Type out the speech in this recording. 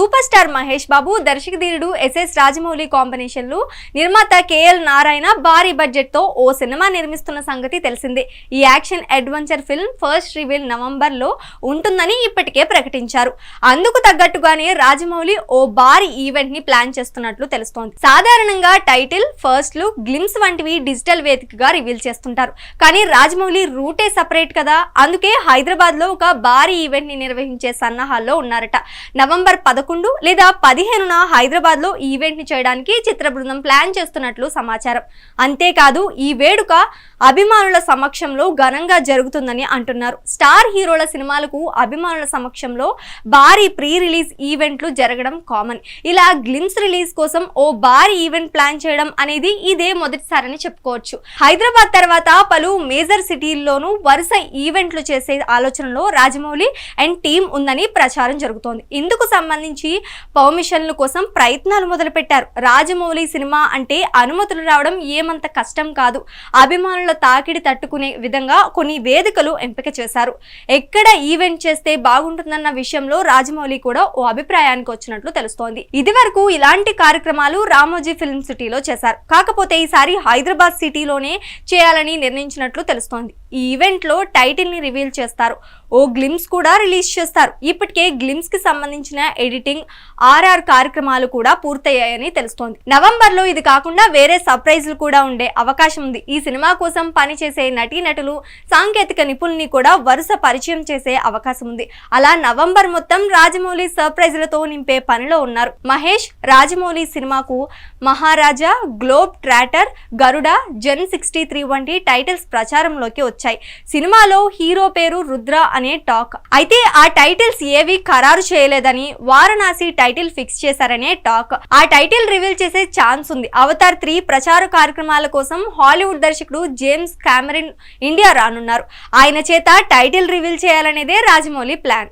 Super star Mahesh Babu దర్శకధీరుడు SS Rajamouli కాంబినేషన్లు నిర్మాత కేఎల్ నారాయణ భారీ బడ్జెట్తో ఓ సినిమా నిర్మిస్తున్న సంగతి తెలిసిందే. ఈ action adventure film first reveal నవంబర్లో ఉంటుందని ఇప్పటికే ప్రకటించారు. అందుకు తగ్గట్టుగానే రాజమౌళి ఓ భారీ ఈవెంట్ని ప్లాన్ చేస్తున్నట్లు తెలుస్తోంది. సాధారణంగా టైటిల్ ఫస్ట్ లుక్ గ్లిమ్స్ వంటివి డిజిటల్ వేదికగా రివీల్ చేస్తుంటారు. కానీ రాజమౌళి రూటే సపరేట్ కదా అందుకే హైదరాబాద్లో ఒక భారీ ఈవెంట్ని నిర్వహించే సన్నాహాల్లో ఉన్నారట. నవంబర్ పదకొండు లేదా పదిహేనున హైదరాబాద్లో ఈవెంట్ని చేయడానికి చిత్ర బృందం ప్లాన్ చేస్తున్నట్లు సమాచారం. అంతేకాదు ఈ వేడుక అభిమానుల సమక్షంలో ఘనంగా జరుగుతుందని అంటున్నారు. స్టార్ హీరోల సినిమాలకు అభిమానుల సమక్షంలో భారీ ప్రీ రిలీజ్ ఈవెంట్లు జరగడం కామన్. ఇలా గ్లిమ్స్ రిలీజ్ కోసం ఓ భారీ ఈవెంట్ ప్లాన్ చేయడం అనేది ఇదే మొదటిసారని చెప్పుకోవచ్చు. హైదరాబాద్ తర్వాత పలు మేజర్ సిటీల్లోనూ వరుస ఈవెంట్లు చేసే ఆలోచనలో రాజమౌళి అండ్ టీం ఉందని ప్రచారం జరుగుతోంది. ఇందుకు సంబంధించి పర్మిషన్ల కోసం ప్రయత్నాలు మొదలుపెట్టారు. రాజమౌళి సినిమా అంటే అనుమతులు రావడం ఏమంత కష్టం కాదు. అభిమానుల తాకిడి తట్టుకునే విధంగా కొన్ని వేదికలు ఎంపిక చేశారు. ఎక్కడ ఈవెంట్ చేస్తే బాగుంటుందన్న విషయంలో రాజమౌళి కూడా ఓ అభిప్రాయానికి వచ్చినట్లు తెలుస్తోంది. ఇది వరకు ఇలాంటి కార్యక్రమాలు రామోజీ ఫిల్మ్ సిటీలో చేశారు. కాకపోతే ఈసారి హైదరాబాద్ సిటీలోనే చేయాలని నిర్ణయించినట్లు తెలుస్తోంది. ఈ ఈవెంట్లో టైటిల్ని రివీల్ చేస్తారు. ఓ గ్లిమ్స్ కూడా రిలీజ్ చేస్తారు. ఇప్పటికే గ్లిమ్స్కి సంబంధించిన ఎడిటింగ్ ఆర్ఆర్ కార్యక్రమాలు కూడా పూర్తయ్యాయని తెలుస్తోంది. నవంబర్లో ఇది కాకుండా వేరే సర్ప్రైజ్లు కూడా ఉండే అవకాశం ఉంది. ఈ సినిమా కోసం పనిచేసే నటీనటులు సాంకేతిక నిపుణుల్ని కూడా వరుస పరిచయం చేసే అవకాశం ఉంది. అలా నవంబర్ మొత్తం రాజమౌళి సర్ప్రైజ్లతో నింపే పనిలో ఉన్నారు. మహేష్ రాజమౌళి సినిమాకు Maharaja globe trotter Garuda gen sixty three వంటి టైటిల్స్ ప్రచారంలోకి వచ్చాయి. సినిమాలో హీరో పేరు రుద్ర అనే టాక్. అయితే ఆ టైటిల్స్ ఏవి ఖరారు చేయలేదని వారణాసి టైటిల్ ఫిక్స్ చేశారనే టాక్. ఆ టైటిల్ రివీల్ చేసే ఛాన్స్ ఉంది. అవతార్ త్రీ ప్రచార కార్యక్రమాల కోసం హాలీవుడ్ దర్శకుడు జేమ్స్ క్యామరిన్ ఇండియా రానున్నారు. ఆయన చేత టైటిల్ రివీల్ చేయాలనేదే రాజమౌళి ప్లాన్.